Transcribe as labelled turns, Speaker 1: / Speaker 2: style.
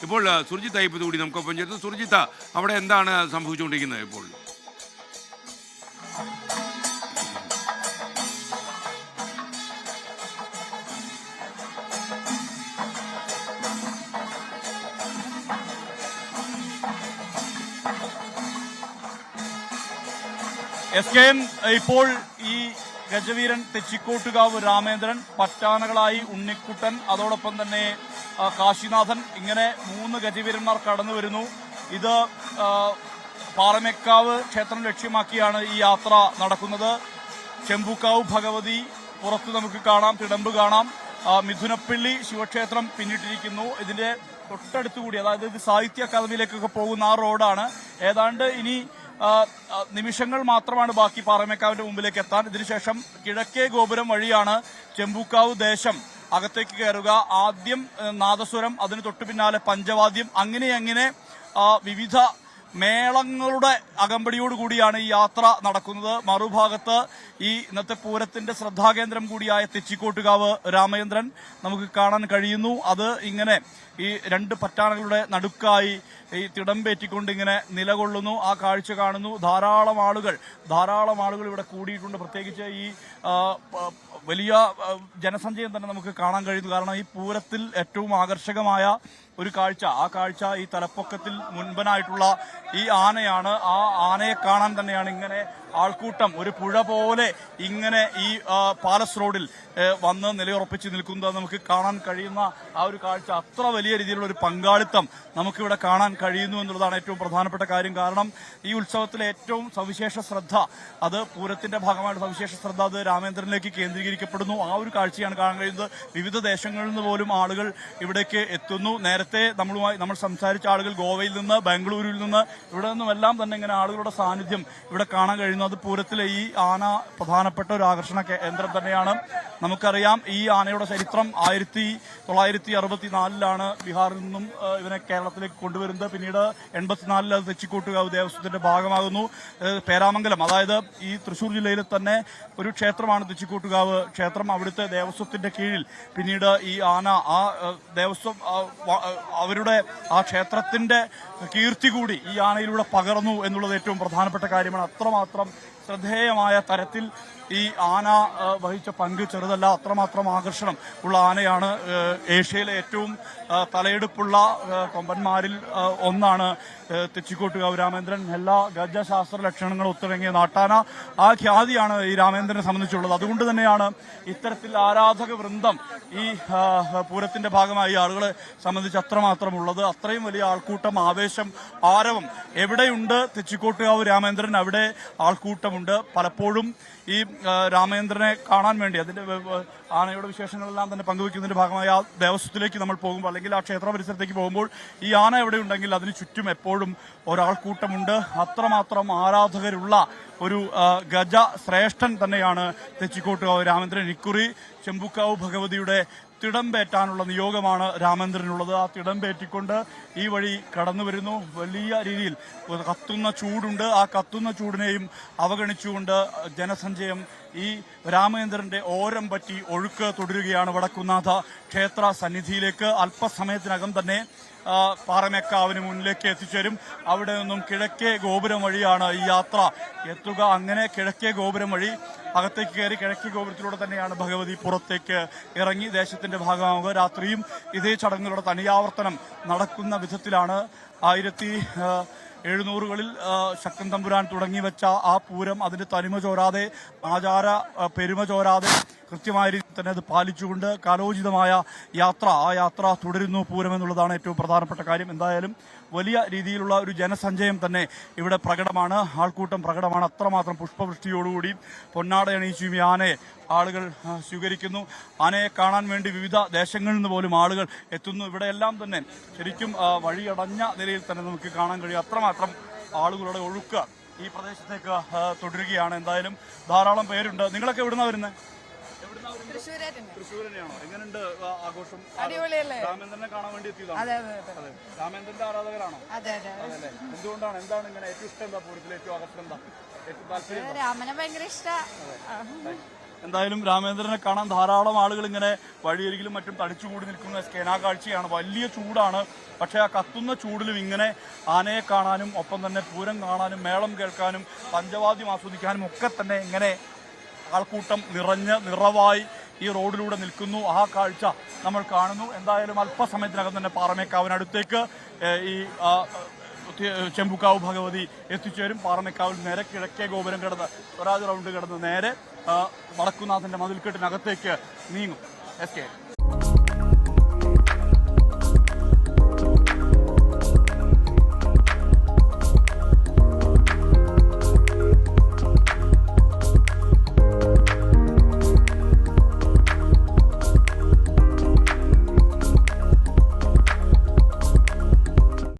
Speaker 1: ഇപ്പോൾ സുർജിത്ത അയ്യപ്പത് കൂടി നമുക്കൊപ്പം ചേർത്ത്. സുർജിത്ത അവിടെ എന്താണ് സംഭവിച്ചുകൊണ്ടിരിക്കുന്നത് ഇപ്പോൾ?
Speaker 2: എസ് കെ എൻ ഇപ്പോൾ ഈ ഗജവീരൻ തെച്ചിക്കോട്ടുകാവ് രാമേന്ദ്രൻ പറ്റാനകളായി ഉണ്ണിക്കുട്ടൻ അതോടൊപ്പം തന്നെ കാശിനാഥൻ ഇങ്ങനെ മൂന്ന് ഗജവീരന്മാർ കടന്നു വരുന്നു. ഇത് പാറമേക്കാവ് ക്ഷേത്രം ലക്ഷ്യമാക്കിയാണ് ഈ യാത്ര നടക്കുന്നത്. ചെമ്പുക്കാവ് ഭഗവതി പുറത്ത് നമുക്ക് കാണാം തിടമ്പ് കാണാം. മിഥുനപ്പള്ളി ശിവക്ഷേത്രം പിന്നിട്ടിരിക്കുന്നു. ഇതിന്റെ തൊട്ടടുത്തുകൂടി അതായത് ഇത് സാഹിത്യ അക്കാദമിയിലേക്കൊക്കെ പോകുന്ന ആ റോഡാണ്. ഏതാണ്ട് ഇനി നിമിഷങ്ങൾ മാത്രമാണ് ബാക്കി പാറമേക്കാവിന്റെ മുമ്പിലേക്ക് എത്താൻ. ഇതിനുശേഷം കിഴക്കേ ഗോപുരം വഴിയാണ് ചെമ്പൂക്കാവ് ദേശം. അകത്തേക്ക് കയറുക. ആദ്യം നാദസ്വരം അതിന് തൊട്ടു പിന്നാലെ പഞ്ചവാദ്യം അങ്ങനെ അങ്ങനെ വിവിധ മേളങ്ങളുടെ അകമ്പടിയോട് കൂടിയാണ് ഈ യാത്ര നടക്കുന്നത്. മറുഭാഗത്ത് ഈ ഇന്നത്തെ പൂരത്തിന്റെ ശ്രദ്ധാകേന്ദ്രം കൂടിയായ തെച്ചിക്കോട്ടുകാവ് രാമചന്ദ്രൻ നമുക്ക് കാണാൻ കഴിയുന്നു. അത് ഇങ്ങനെ ഈ രണ്ട് പറ്റാണകളുടെ നടുക്കായി ഈ തിടമ്പേറ്റിക്കൊണ്ട് ഇങ്ങനെ നിലകൊള്ളുന്നു. ആ കാഴ്ച കാണുന്നു. ധാരാളം ആളുകൾ ധാരാളം ആളുകൾ ഇവിടെ കൂടിയിട്ടുണ്ട്. പ്രത്യേകിച്ച് ഈ വലിയ ജനസഞ്ചയം തന്നെ നമുക്ക് കാണാൻ കഴിയുന്നു. കാരണം ഈ പൂരത്തിൽ ഏറ്റവും ആകർഷകമായ ഒരു കാഴ്ച. ആ കാഴ്ച ഈ തലപ്പൊക്കത്തിൽ മുൻപനായിട്ടുള്ള ഈ ആനയാണ്. ആ ആനയെ കാണാൻ തന്നെയാണ് ഇങ്ങനെ ആൾക്കൂട്ടം ഒരു പുഴ പോലെ ഇങ്ങനെ ഈ പാലസ് റോഡിൽ വന്ന് നിലയുറപ്പിച്ച് നിൽക്കുന്നത് നമുക്ക് കാണാൻ കഴിയുന്ന ആ ഒരു കാഴ്ച അത്ര വലിയ രീതിയിലുള്ള ഒരു പങ്കാളിത്തം നമുക്കിവിടെ കാണാൻ കഴിയുന്നു എന്നുള്ളതാണ് ഏറ്റവും പ്രധാനപ്പെട്ട കാര്യം. കാരണം ഈ ഉത്സവത്തിലെ ഏറ്റവും സവിശേഷ ശ്രദ്ധ അത് പൂരത്തിന്റെ ഭാഗമായിട്ട് സവിശേഷ ശ്രദ്ധ അത് രാമേന്ദ്രനിലേക്ക് കേന്ദ്രീകരിക്കപ്പെടുന്നു. ആ ഒരു കാഴ്ചയാണ് കാണാൻ കഴിയുന്നത്. വിവിധ ദേശങ്ങളിൽ നിന്ന് പോലും ആളുകൾ ഇവിടേക്ക് എത്തുന്നു. നേരത്തെ നമ്മളുമായി നമ്മൾ സംസാരിച്ച ആളുകൾ ഗോവയിൽ നിന്ന് ബാംഗ്ലൂരിൽ നിന്ന് ഇവിടെ നിന്നുമെല്ലാം തന്നെ ഇങ്ങനെ ആളുകളുടെ സാന്നിധ്യം ഇവിടെ കാണാൻ കഴിയുന്നു. അത് പൂരത്തിലെ ഈ ആന പ്രധാനപ്പെട്ട ഒരു ആകർഷണ കേന്ദ്രം തന്നെയാണ്. നമുക്കറിയാം ഈ ആനയുടെ ചരിത്രം ആയിരത്തി തൊള്ളായിരത്തി അറുപത്തി നാലിലാണ് ബീഹാറിൽ നിന്നും ഇവനെ കേരളത്തിലേക്ക് കൊണ്ടുവരുന്നത്. പിന്നീട് എൺപത്തിനാലിൽ അത് തെച്ചിക്കോട്ടുകാവ് ദേവസ്വത്തിന്റെ ഭാഗമാകുന്നു. പേരാമംഗലം അതായത് ഈ തൃശൂർ ജില്ലയിൽ തന്നെ ഒരു ക്ഷേത്രമാണ് തെച്ചിക്കോട്ടുകാവ് ക്ഷേത്രം. അവിടുത്തെ ദേവസ്വത്തിന്റെ കീഴിൽ പിന്നീട് ഈ ആന ആ ദേവസ്വം അവരുടെ ആ ക്ഷേത്രത്തിന്റെ കീർത്തി കൂടി ഈ ആനയിലൂടെ പകർന്നു എന്നുള്ളത് ഏറ്റവും പ്രധാനപ്പെട്ട കാര്യമാണ്. അത്രമാത്രം ശ്രദ്ധേയമായ തരത്തിൽ ഈ ആന വഹിച്ച പങ്ക് ചെറുതല്ല അത്രമാത്രം ആകർഷണം ഉള്ള ആനയാണ് ഏഷ്യയിലെ ഏറ്റവും തലയെടുപ്പുള്ള കൊമ്പന്മാരിൽ ഒന്നാണ് തെച്ചിക്കോട്ട് തെച്ചിക്കോട്ടുകാവ് രാമേന്ദ്രൻ. എല്ലാ ഗജശാസ്ത്ര ലക്ഷണങ്ങളും ഒത്തിണങ്ങിയ നാട്ടാന ആ ഖ്യാതിയാണ് ഈ രാമേന്ദ്രനെ സംബന്ധിച്ചുള്ളത്. അതുകൊണ്ട് തന്നെയാണ് ഇത്തരത്തിൽ ആരാധക വൃന്ദം ഈ പൂരത്തിന്റെ ഭാഗമായി ആളുകളെ സംബന്ധിച്ച് അത്രമാത്രം ഉള്ളത്. അത്രയും വലിയ ആൾക്കൂട്ടം ആവേശം ആരവം എവിടെയുണ്ട്? തെച്ചിക്കോട്ടുകാവ് രാമേന്ദ്രൻ അവിടെ ആൾക്കൂട്ടമുണ്ട്. പലപ്പോഴും ഈ രാമേന്ദ്രനെ കാണാൻ വേണ്ടി അതിന്റെ ആനയുടെ വിശേഷങ്ങളെല്ലാം തന്നെ പങ്കുവെക്കുന്നതിന്റെ ഭാഗമായി ആ ദേവസ്വത്തിലേക്ക് നമ്മൾ പോകുമ്പോൾ അല്ലെങ്കിൽ ആ ക്ഷേത്ര പരിസരത്തേക്ക് പോകുമ്പോൾ ഈ ആന എവിടെ ഉണ്ടെങ്കിൽ അതിന് ചുറ്റും എപ്പോഴും ഒരാൾക്കൂട്ടമുണ്ട്. അത്രമാത്രം ആരാധകരുള്ള ഒരു ഗജ ശ്രേഷ്ഠൻ തന്നെയാണ് തെച്ചിക്കോട്ടുകാവ് രാമേന്ദ്രൻ. ഇക്കുറി ചെമ്പുക്കാവ് ഭഗവതിയുടെ തിടമ്പേറ്റാനുള്ള നിയോഗമാണ് രാമേന്ദ്രനുള്ളത്. ആ തിടമ്പേറ്റിക്കൊണ്ട് ഈ വഴി കടന്നു വരുന്നു വലിയ രീതിയിൽ കത്തുന്ന ചൂടുണ്ട്. ആ കത്തുന്ന ചൂടിനെയും അവഗണിച്ചുകൊണ്ട് ജനസഞ്ചയം ഈ രാമേന്ദ്രന്റെ ഓരം പറ്റി ഒഴുക്ക് തുടരുകയാണ് വടക്കുന്നാഥ ക്ഷേത്ര സന്നിധിയിലേക്ക്. അല്പസമയത്തിനകം തന്നെ പാറമേക്കാവിന് മുന്നിലേക്ക് എത്തിച്ചേരും. അവിടെ നിന്നും കിഴക്കേ ഗോപുരം വഴിയാണ് ഈ യാത്ര എത്തുക. അങ്ങനെ കിഴക്കേ ഗോപുരം വഴി അകത്തേക്ക് കയറി കിഴക്കേ ഗോപുരത്തിലൂടെ തന്നെയാണ് ഭഗവതി പുറത്തേക്ക് ഇറങ്ങി ദേശത്തിന്റെ ഭാഗമാവുക. രാത്രിയും ഇതേ ചടങ്ങുകളുടെ തനിയാവർത്തനം നടക്കുന്ന വിധത്തിലാണ്. ആയിരത്തി എഴുന്നൂറുകളിൽ ശക്തൻ തമ്പുരാൻ തുടങ്ങി വെച്ച ആ പൂരം അതിന്റെ തനിമ ചോരാതെ ആചാര പെരുമ ചോരാതെ കൃത്യമായ രീതിയിൽ തന്നെ അത് പാലിച്ചുകൊണ്ട് കാലോചിതമായ യാത്ര ആ യാത്ര തുടരുന്നു പൂരം എന്നുള്ളതാണ് ഏറ്റവും പ്രധാനപ്പെട്ട കാര്യം. എന്തായാലും വലിയ രീതിയിലുള്ള ഒരു ജനസഞ്ചയം തന്നെ ഇവിടെ പ്രകടമാണ്. ആൾക്കൂട്ടം പ്രകടമാണ്. അത്രമാത്രം പുഷ്പവൃഷ്ടിയോടുകൂടി പൊന്നാട അണിയിച്ചും ആനയെ ആളുകൾ സ്വീകരിക്കുന്നു. ആനയെ കാണാൻ വേണ്ടി വിവിധ ദേശങ്ങളിൽ നിന്ന് പോലും ആളുകൾ എത്തുന്നു. ഇവിടെയെല്ലാം തന്നെ ശരിക്കും വഴിയടഞ്ഞ നിലയിൽ തന്നെ നമുക്ക് കാണാൻ കഴിയും. അത്രമാത്രം ആളുകളുടെ ഒഴുക്ക് ഈ പ്രദേശത്തേക്ക് തുടരുകയാണ്. എന്തായാലും ധാരാളം പേരുണ്ട്. നിങ്ങളൊക്കെ എവിടുന്ന വരുന്നത് എങ്ങനെയുണ്ട് ആ, ആഘോഷം? രാമേന്ദ്രനെ കാണാൻ വേണ്ടി എത്തിയതാണ്? രാമേന്ദ്രന്റെ ആരാധകരാണോ? എന്തുകൊണ്ടാണ് എന്താണ് ഇങ്ങനെ ഏറ്റവും ഇഷ്ടം? എന്താ പൂരത്തിൽ ഏറ്റവും ആകർഷണം? എന്താ? ഏറ്റവും താല്പര്യം?
Speaker 3: രാമനെ ഭയങ്കര ഇഷ്ട.
Speaker 2: എന്തായാലും രാമേന്ദ്രനെ കാണാൻ ധാരാളം ആളുകൾ ഇങ്ങനെ വഴിയരികിലും മറ്റും തടിച്ചുകൂടി നിൽക്കുന്ന സ്കേനാകാഴ്ചയാണ് വലിയ ചൂടാണ്. പക്ഷേ ആ കത്തുന്ന ചൂടിലും ഇങ്ങനെ ആനയെ കാണാനും ഒപ്പം തന്നെ പൂരം കാണാനും മേളം കേൾക്കാനും പഞ്ചവാദ്യം ആസ്വദിക്കാനും ഒക്കെ തന്നെ ഇങ്ങനെ ആൾക്കൂട്ടം നിറഞ്ഞ് നിറവായി ഈ റോഡിലൂടെ നിൽക്കുന്നു. ആ കാഴ്ച നമ്മൾ കാണുന്നു. എന്തായാലും അല്പസമയത്തിനകം തന്നെ പാറമേക്കാവിനടുത്തേക്ക് ഈ ചെമ്പുക്കാവ് ഭഗവതി എത്തിച്ചേരും. പാറമേക്കാവിൽ നേരെ കിഴക്കേ ഗോപുരം കിടന്ന് സ്വരാജ് റൗണ്ട് കിടന്ന് നേരെ വടക്കുനാഥന്റെ മതിൽക്കെട്ടിനകത്തേക്ക് നീങ്ങും. S K.